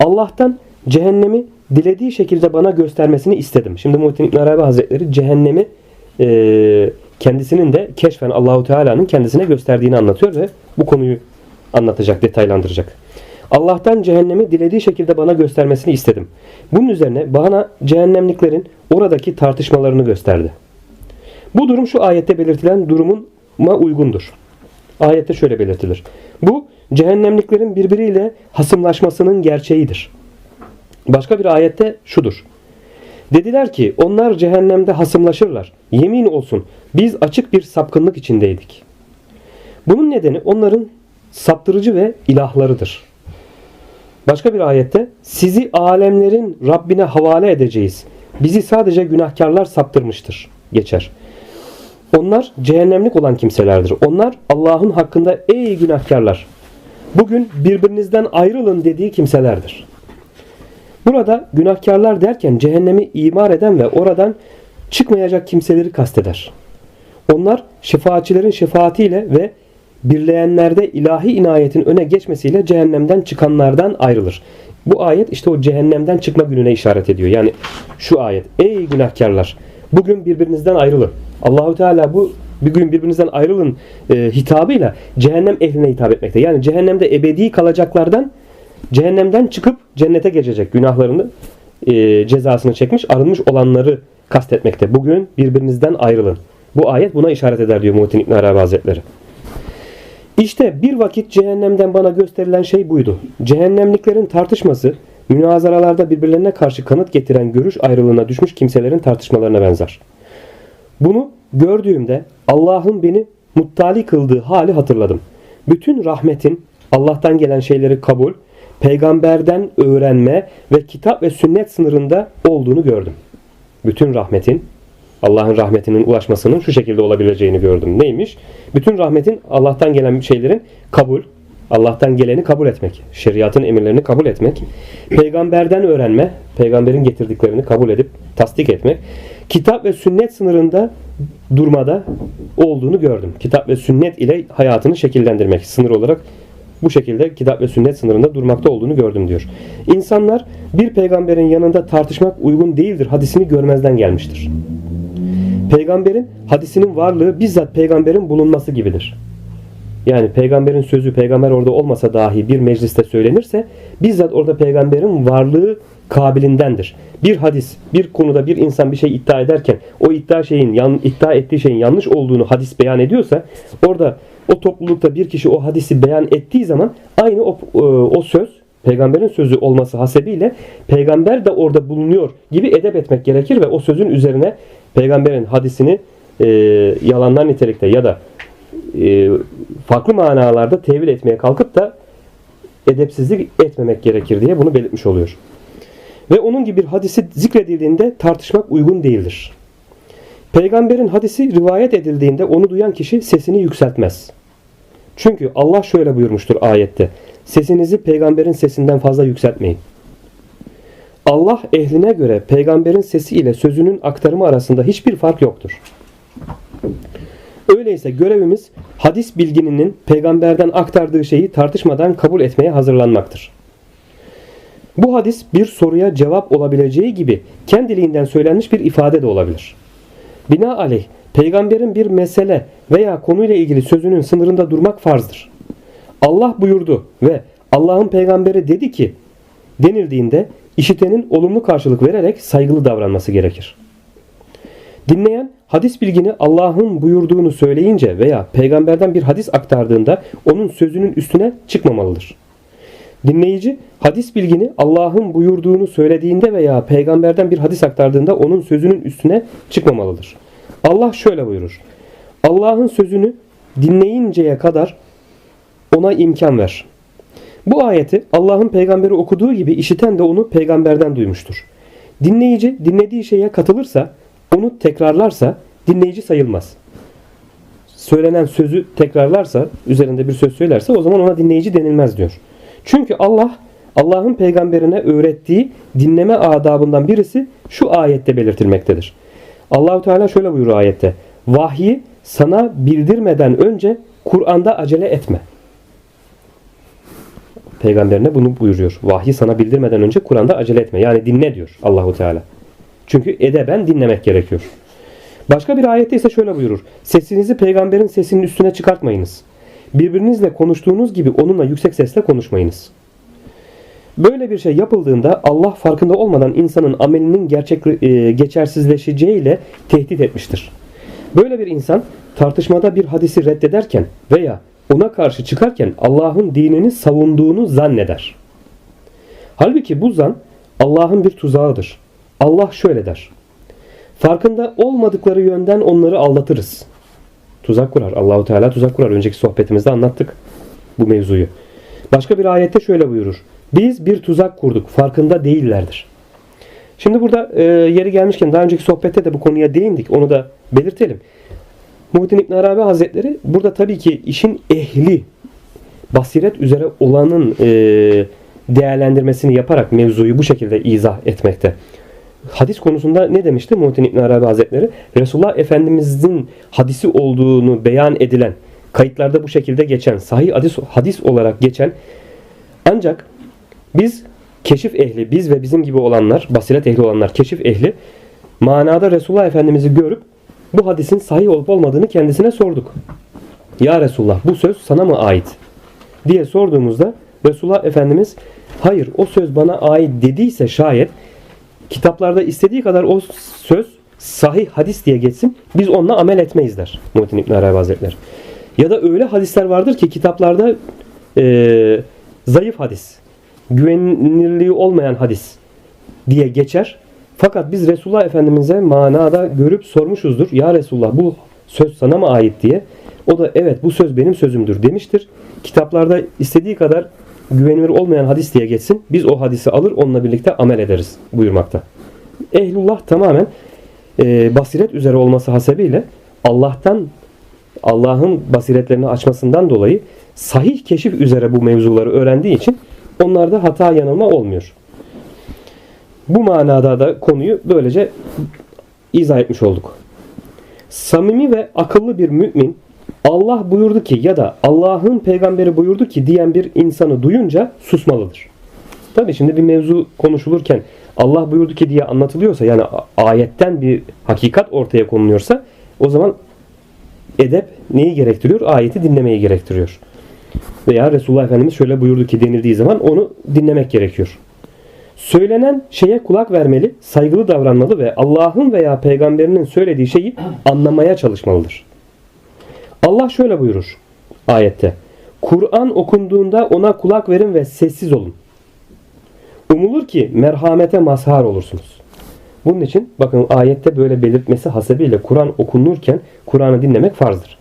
Allah'tan cehennemi dilediği şekilde bana göstermesini istedim. Şimdi Muhittin İbn Arabi Hazretleri cehennemi e, kendisinin de keşfen Allahu Teala'nın kendisine gösterdiğini anlatıyor ve bu konuyu anlatacak, detaylandıracak. Allah'tan cehennemi dilediği şekilde bana göstermesini istedim. Bunun üzerine bana cehennemliklerin oradaki tartışmalarını gösterdi. Bu durum şu ayette belirtilen durumuma uygundur. Ayette şöyle belirtilir. Bu cehennemliklerin birbiriyle hasımlaşmasının gerçeğidir. Başka bir ayette şudur. Dediler ki onlar cehennemde hasımlaşırlar. Yemin olsun biz açık bir sapkınlık içindeydik. Bunun nedeni onların saptırıcı ve ilahlarıdır. Başka bir ayette sizi alemlerin Rabbine havale edeceğiz. Bizi sadece günahkarlar saptırmıştır. Geçer. Onlar cehennemlik olan kimselerdir. Onlar Allah'ın hakkında ey günahkarlar bugün birbirinizden ayrılın dediği kimselerdir. Burada günahkarlar derken cehennemi imar eden ve oradan çıkmayacak kimseleri kasteder. Onlar şefaatçilerin şefaatiyle ve birleyenlerde ilahi inayetin öne geçmesiyle cehennemden çıkanlardan ayrılır. Bu ayet işte o cehennemden çıkma gününe işaret ediyor. Yani şu ayet. Ey günahkarlar bugün birbirinizden ayrılın. Allahu Teala bu bir gün birbirinizden ayrılın e, hitabıyla cehennem ehline hitap etmekte. Yani cehennemde ebedi kalacaklardan cehennemden çıkıp cennete geçecek günahlarını e, cezasını çekmiş arınmış olanları kastetmekte. Bugün birbirinizden ayrılın. Bu ayet buna işaret eder diyor Muhittin İbn Arabi Hazretleri. İşte bir vakit cehennemden bana gösterilen şey buydu. Cehennemliklerin tartışması münazaralarda birbirlerine karşı kanıt getiren görüş ayrılığına düşmüş kimselerin tartışmalarına benzer. Bunu gördüğümde Allah'ın beni muttali kıldığı hali hatırladım. Bütün rahmetin Allah'tan gelen şeyleri kabul, peygamberden öğrenme ve kitap ve sünnet sınırında olduğunu gördüm. Bütün rahmetin Allah'ın rahmetinin ulaşmasının şu şekilde olabileceğini gördüm. Neymiş? Bütün rahmetin Allah'tan gelen şeylerin kabul, Allah'tan geleni kabul etmek, şeriatın emirlerini kabul etmek, peygamberden öğrenme, peygamberin getirdiklerini kabul edip tasdik etmek, kitap ve sünnet sınırında durmada olduğunu gördüm. Kitap ve sünnet ile hayatını şekillendirmek sınır olarak bu şekilde kitap ve sünnet sınırında durmakta olduğunu gördüm diyor. İnsanlar bir peygamberin yanında tartışmak uygun değildir hadisini görmezden gelmiştir. Peygamberin hadisinin varlığı bizzat peygamberin bulunması gibidir. Yani peygamberin sözü peygamber orada olmasa dahi bir mecliste söylenirse bizzat orada peygamberin varlığı kabilindendir. Bir hadis, bir konuda bir insan bir şey iddia ederken o iddia şeyin yan, iddia ettiği şeyin yanlış olduğunu hadis beyan ediyorsa orada o toplulukta bir kişi o hadisi beyan ettiği zaman aynı o, e, o söz peygamberin sözü olması hasebiyle peygamber de orada bulunuyor gibi edep etmek gerekir ve o sözün üzerine peygamberin hadisini e, yalanlar nitelikte ya da e, farklı manalarda tevil etmeye kalkıp da edepsizlik etmemek gerekir diye bunu belirtmiş oluyor. Ve onun gibi bir hadisi zikredildiğinde tartışmak uygun değildir. Peygamberin hadisi rivayet edildiğinde onu duyan kişi sesini yükseltmez. Çünkü Allah şöyle buyurmuştur ayette. Sesinizi peygamberin sesinden fazla yükseltmeyin. Allah ehline göre peygamberin sesi ile sözünün aktarımı arasında hiçbir fark yoktur. Öyleyse görevimiz hadis bilgininin peygamberden aktardığı şeyi tartışmadan kabul etmeye hazırlanmaktır. Bu hadis bir soruya cevap olabileceği gibi kendiliğinden söylenmiş bir ifade de olabilir. Binaenaleyh peygamberin bir mesele veya konuyla ilgili sözünün sınırında durmak farzdır. Allah buyurdu ve Allah'ın peygamberi dedi ki denildiğinde işitenin olumlu karşılık vererek saygılı davranması gerekir. Dinleyen hadis bilgini Allah'ın buyurduğunu söyleyince veya peygamberden bir hadis aktardığında onun sözünün üstüne çıkmamalıdır. Dinleyici hadis bilgini Allah'ın buyurduğunu söylediğinde veya peygamberden bir hadis aktardığında onun sözünün üstüne çıkmamalıdır. Allah şöyle buyurur. Allah'ın sözünü dinleyinceye kadar ona imkan ver. Bu ayeti Allah'ın peygamberi okuduğu gibi işiten de onu peygamberden duymuştur. Dinleyici dinlediği şeye katılırsa, onu tekrarlarsa dinleyici sayılmaz. Söylenen sözü tekrarlarsa, üzerinde bir söz söylerse o zaman ona dinleyici denilmez diyor. Çünkü Allah Allah'ın peygamberine öğrettiği dinleme adabından birisi şu ayette belirtilmektedir. Allahu Teala şöyle buyuruyor ayette. Vahyi sana bildirmeden önce Kur'an'da acele etme. peygamberine bunu buyuruyor. Vahyi sana bildirmeden önce Kur'an'da acele etme. Yani dinle diyor Allahu Teala. Çünkü edeben dinlemek gerekiyor. Başka bir ayette ise şöyle buyurur. Sesinizi peygamberin sesinin üstüne çıkartmayınız. Birbirinizle konuştuğunuz gibi onunla yüksek sesle konuşmayınız. Böyle bir şey yapıldığında Allah farkında olmadan insanın amelinin gerçek e, geçersizleşeceğiyle tehdit etmiştir. Böyle bir insan tartışmada bir hadisi reddederken veya ona karşı çıkarken Allah'ın dinini savunduğunu zanneder. Halbuki bu zan Allah'ın bir tuzağıdır. Allah şöyle der. Farkında olmadıkları yönden onları aldatırız. Tuzak kurar. Allahu Teala tuzak kurar. Önceki sohbetimizde anlattık bu mevzuyu. Başka bir ayette şöyle buyurur. Biz bir tuzak kurduk. Farkında değillerdir. Şimdi burada e, yeri gelmişken daha önceki sohbette de bu konuya değindik. Onu da belirtelim. Muhittin İbn Arabi Hazretleri burada tabii ki işin ehli basiret üzere olanın e, değerlendirmesini yaparak mevzuyu bu şekilde izah etmekte. Hadis konusunda ne demişti Muhittin İbn Arabi Hazretleri? Resulullah Efendimizin hadisi olduğunu beyan edilen, kayıtlarda bu şekilde geçen, sahih hadis, hadis olarak geçen ancak biz keşif ehli, biz ve bizim gibi olanlar, basiret ehli olanlar, keşif ehli manada Resulullah Efendimiz'i görüp bu hadisin sahih olup olmadığını kendisine sorduk. Ya Resulullah bu söz sana mı ait? diye sorduğumuzda Resulullah Efendimiz hayır o söz bana ait dediyse şayet kitaplarda istediği kadar o söz sahih hadis diye geçsin biz onunla amel etmeyiz der Muhittin İbn Arabi Hazretleri. Ya da öyle hadisler vardır ki kitaplarda e, zayıf hadis, güvenilirliği olmayan hadis diye geçer. Fakat biz Resulullah Efendimiz'e manada görüp sormuşuzdur. Ya Resulullah bu söz sana mı ait diye. O da evet bu söz benim sözümdür demiştir. Kitaplarda istediği kadar güvenilir olmayan hadis diye geçsin. Biz o hadisi alır onunla birlikte amel ederiz buyurmakta. Ehlullah tamamen e, basiret üzere olması hasebiyle Allah'tan Allah'ın basiretlerini açmasından dolayı sahih keşif üzere bu mevzuları öğrendiği için onlarda hata yanılma olmuyor. Bu manada da konuyu böylece izah etmiş olduk. Samimi ve akıllı bir mümin Allah buyurdu ki ya da Allah'ın peygamberi buyurdu ki diyen bir insanı duyunca susmalıdır. Tabi şimdi bir mevzu konuşulurken Allah buyurdu ki diye anlatılıyorsa yani ayetten bir hakikat ortaya konuluyorsa o zaman edep neyi gerektiriyor? Ayeti dinlemeyi gerektiriyor. Veya Resulullah Efendimiz şöyle buyurdu ki denildiği zaman onu dinlemek gerekiyor. Söylenen şeye kulak vermeli, saygılı davranmalı ve Allah'ın veya peygamberinin söylediği şeyi anlamaya çalışmalıdır. Allah şöyle buyurur ayette. Kur'an okunduğunda ona kulak verin ve sessiz olun. Umulur ki merhamete mazhar olursunuz. Bunun için bakın ayette böyle belirtmesi hasebiyle Kur'an okunurken Kur'an'ı dinlemek farzdır.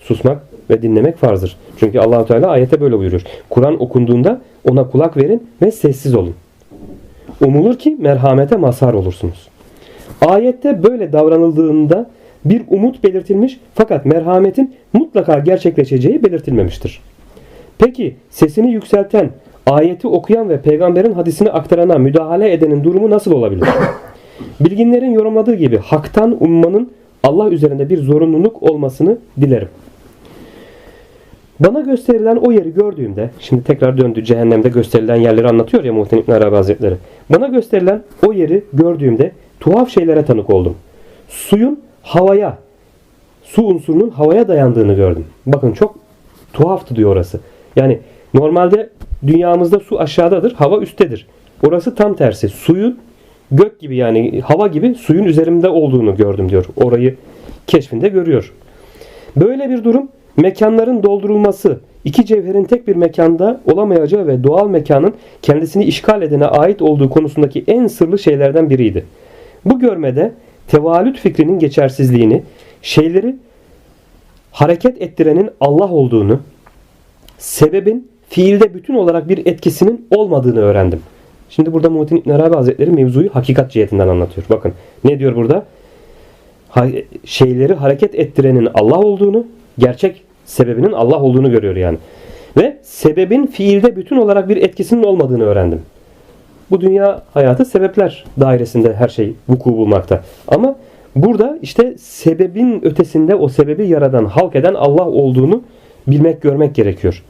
Susmak ve dinlemek farzdır. Çünkü Allahu Teala ayette böyle buyuruyor. Kur'an okunduğunda ona kulak verin ve sessiz olun. Umulur ki merhamete mazhar olursunuz. Ayette böyle davranıldığında bir umut belirtilmiş fakat merhametin mutlaka gerçekleşeceği belirtilmemiştir. Peki sesini yükselten, ayeti okuyan ve peygamberin hadisini aktarana müdahale edenin durumu nasıl olabilir? Bilginlerin yorumladığı gibi haktan ummanın Allah üzerinde bir zorunluluk olmasını dilerim. Bana gösterilen o yeri gördüğümde, şimdi tekrar döndü cehennemde gösterilen yerleri anlatıyor ya Muhittin İbn Arabi Hazretleri. Bana gösterilen o yeri gördüğümde tuhaf şeylere tanık oldum. Suyun havaya, su unsurunun havaya dayandığını gördüm. Bakın çok tuhaftı diyor orası. Yani normalde dünyamızda su aşağıdadır, hava üsttedir. Orası tam tersi. Suyun gök gibi yani hava gibi suyun üzerimde olduğunu gördüm diyor. Orayı keşfinde görüyor. Böyle bir durum mekanların doldurulması, iki cevherin tek bir mekanda olamayacağı ve doğal mekanın kendisini işgal edene ait olduğu konusundaki en sırlı şeylerden biriydi. Bu görmede tevalüt fikrinin geçersizliğini, şeyleri hareket ettirenin Allah olduğunu, sebebin fiilde bütün olarak bir etkisinin olmadığını öğrendim. Şimdi burada Muhittin İbn Arabi Hazretleri mevzuyu hakikat cihetinden anlatıyor. Bakın ne diyor burada? şeyleri hareket ettirenin Allah olduğunu, gerçek sebebinin Allah olduğunu görüyor yani. Ve sebebin fiilde bütün olarak bir etkisinin olmadığını öğrendim. Bu dünya hayatı sebepler dairesinde her şey vuku bulmakta. Ama burada işte sebebin ötesinde o sebebi yaradan, halk eden Allah olduğunu bilmek, görmek gerekiyor.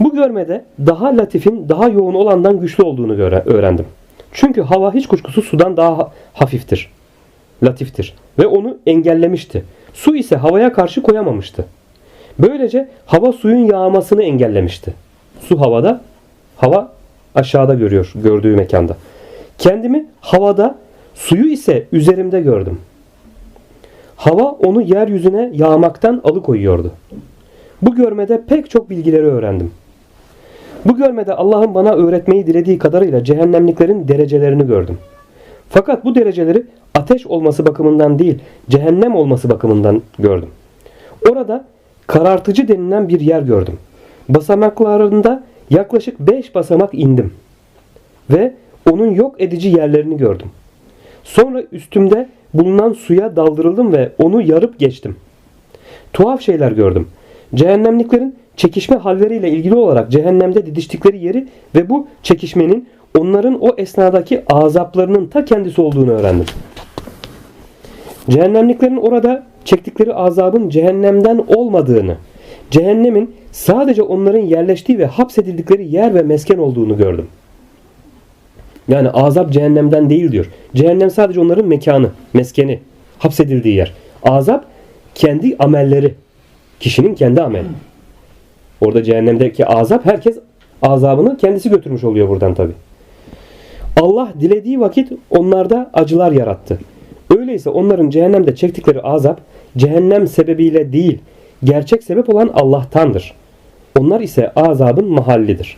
Bu görmede daha latifin, daha yoğun olandan güçlü olduğunu öğrendim. Çünkü hava hiç kuşkusuz sudan daha ha- hafiftir, latiftir ve onu engellemişti. Su ise havaya karşı koyamamıştı. Böylece hava suyun yağmasını engellemişti. Su havada, hava aşağıda görüyor, gördüğü mekanda. Kendimi havada, suyu ise üzerimde gördüm. Hava onu yeryüzüne yağmaktan alıkoyuyordu. Bu görmede pek çok bilgileri öğrendim. Bu görmede Allah'ın bana öğretmeyi dilediği kadarıyla cehennemliklerin derecelerini gördüm. Fakat bu dereceleri ateş olması bakımından değil, cehennem olması bakımından gördüm. Orada karartıcı denilen bir yer gördüm. Basamaklarında yaklaşık 5 basamak indim. Ve onun yok edici yerlerini gördüm. Sonra üstümde bulunan suya daldırıldım ve onu yarıp geçtim. Tuhaf şeyler gördüm. Cehennemliklerin çekişme halleriyle ilgili olarak cehennemde didiştikleri yeri ve bu çekişmenin onların o esnadaki azaplarının ta kendisi olduğunu öğrendim. Cehennemliklerin orada çektikleri azabın cehennemden olmadığını, cehennemin sadece onların yerleştiği ve hapsedildikleri yer ve mesken olduğunu gördüm. Yani azap cehennemden değil diyor. Cehennem sadece onların mekanı, meskeni, hapsedildiği yer. Azap kendi amelleri. Kişinin kendi ameli. Orada cehennemdeki azap herkes azabını kendisi götürmüş oluyor buradan tabi. Allah dilediği vakit onlarda acılar yarattı. Öyleyse onların cehennemde çektikleri azap cehennem sebebiyle değil, gerçek sebep olan Allah'tandır. Onlar ise azabın mahallidir.